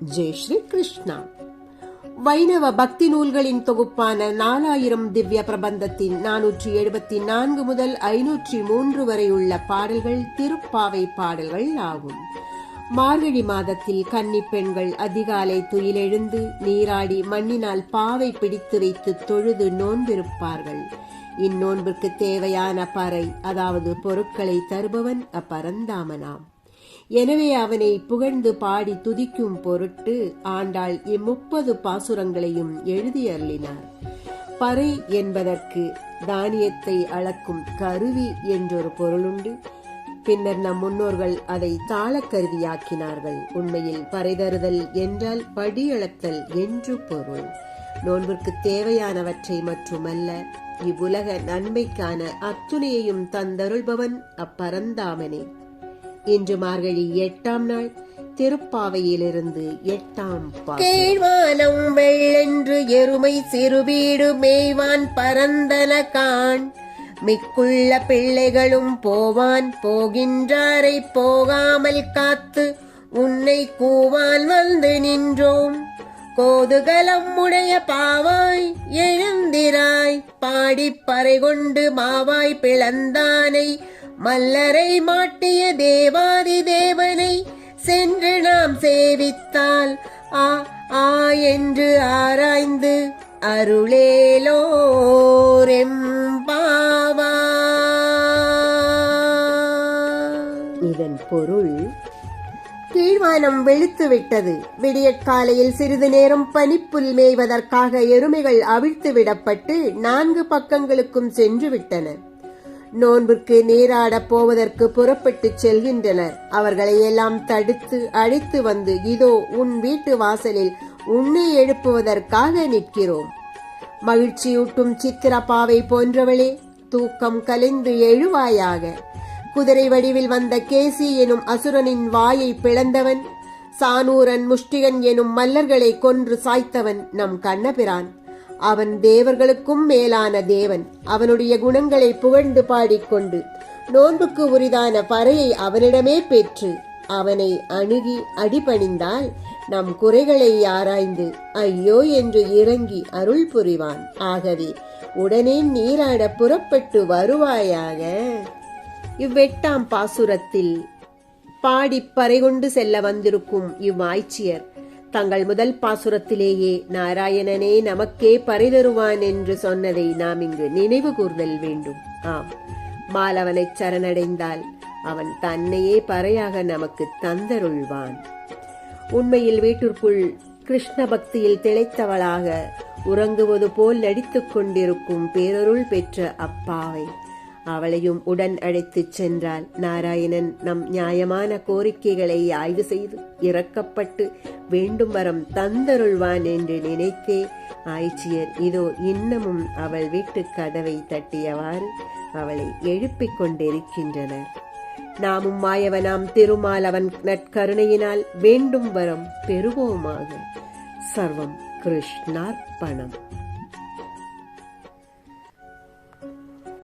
ஜெய் ஸ்ரீ கிருஷ்ணா வைணவ பக்தி நூல்களின் தொகுப்பான நாலாயிரம் திவ்ய பிரபந்தத்தின் நானூற்றி எழுபத்தி நான்கு முதல் ஐநூற்றி மூன்று வரை உள்ள பாடல்கள் திருப்பாவை பாடல்கள் ஆகும். மார்கழி மாதத்தில் கன்னி பெண்கள் அதிகாலை துயிலெழுந்து நீராடி மண்ணினால் பாவை பிடித்து வைத்து தொழுது நோன்பிருப்பார்கள். இந்நோன்பிற்கு தேவையான பறை அதாவது பொருட்களை தருபவன் அப்பரந்தாமனாம். எனவே அவனை புகழ்ந்து பாடி துதிக்கும் பொருட்டு ஆண்டாள் இம்முப்பது பாசுரங்களையும் எழுதி அருளினார். பறை என்பதற்கு தானியத்தை அளக்கும் கருவி என்றொரு பொருளுண்டு. பின்னர் நம் முன்னோர்கள் அதை தாளக்கருவியாக்கினார்கள் உண்மையில் பறைதறுதல் என்றால் படியளத்தல் என்று பொருள். நோன்பிற்கு தேவையானவற்றை மட்டுமல்ல இவ்வுலக நன்மைக்கான அத்துணையையும் தந்தருள்பவன் அப்பரந்தாமனே. இன்று மார்கழி எட்டாம் நாள் திருப்பாவையிலிருந்து எட்டாம் கேழ்வானம் வெள்ளென்று எருமை சிறுவீடு மேய்வான் பரந்தன கான். மிக்குள்ள பிள்ளைகளும் போவான் போகின்றாரை போகாமல் காத்து உன்னை கூவான் வந்து நின்றோம். கோதுகலம் உடைய பாவாய் எழுந்திராய் பாடிப் பறை கொண்டு மாவாய் பிளந்தானை மல்லரை மாட்டிய தேவாதி தேவனை சென்று நாம் சேவித்தால் ஆ ஆ என்று ஆராய்ந்து அருளேலோரெம்பாவா. இதன் பொருள் கீழ்வானம் வெளுத்து விட்டது விடியற்காலையில் சிறிது நேரம் பனிப்புல் மேய்வதற்காக எருமைகள் அவிழ்த்து விடப்பட்டு நான்கு பக்கங்களுக்கும் சென்று விட்டன நோன்பிற்கு நீராடப் போவதற்கு புறப்பட்டு செல்கின்றனர். அவர்களை எல்லாம் தடுத்து அழைத்து வந்து இதோ உன் வீட்டு வாசலில் உன்னை எழுப்புவதற்காக நிற்கிறோம். மகிழ்ச்சியூட்டும் சித்திரப்பாவை போன்றவளே தூக்கம் கலைந்து எழுவாயாக. குதிரை வடிவில் வந்த கேசி எனும் அசுரனின் வாயை பிளந்தவன் சானூரன் முஷ்டிகன் எனும் மல்லர்களை கொன்று சாய்த்தவன் நம் கண்ணபிரான். அவன் தேவர்களுக்கும் மேலான தேவன். அவனுடைய குணங்களை புகழ்ந்து பாடிக்கொண்டு நோன்புக்கு உரிதான பறையை அவனிடமே பெற்று அவனை அணுகி அடிபணிந்தால் நம் குறைகளை ஆராய்ந்து ஐயோ என்று இறங்கி அருள் புரிவான். ஆகவே உடனே நீராட புறப்பட்டு வருவாயாக இவ்வெட்டாம் பாசுரத்தில் பாடி பறை கொண்டு செல்ல வந்திருக்கும் இவ்வாய்ச்சியர் தங்கள் முதல் பாசுரத்திலேயே நாராயணனே நமக்கே பறிதருவான் என்று சொன்னதை நாம் இங்கு நினைவு கூர்தல் வேண்டும். ஆம். மாலவனைச் சரணடைந்தால் அவன் தன்னையே பறையாக நமக்கு தந்தருள்வான். உண்மையில் வீட்டிற்குள் கிருஷ்ண பக்தியில் திளைத்தவளாக உறங்குவது போல் நடித்துக் கொண்டிருக்கும் பேரருள் பெற்ற அப்பாவை. அவளையும் உடன் அழைத்துச் சென்றால் நாராயணன் நம் நியாயமான கோரிக்கைகளை ஆய்வு செய்து இறக்கப்பட்டு வேண்டும் வரம் தந்தருள்வான் என்று நினைத்தே ஆய்ச்சியர் இதோ இன்னமும் அவள் வீட்டு கதவை தட்டியவாறு அவளை எழுப்பிக் கொண்டிருக்கின்றனர். நாமும் மாயவனாம் திருமால் அவன் நற்கருணையினால் வேண்டும் வரம் பெறுவோமாக. சர்வம் கிருஷ்ணார்ப்பணம்.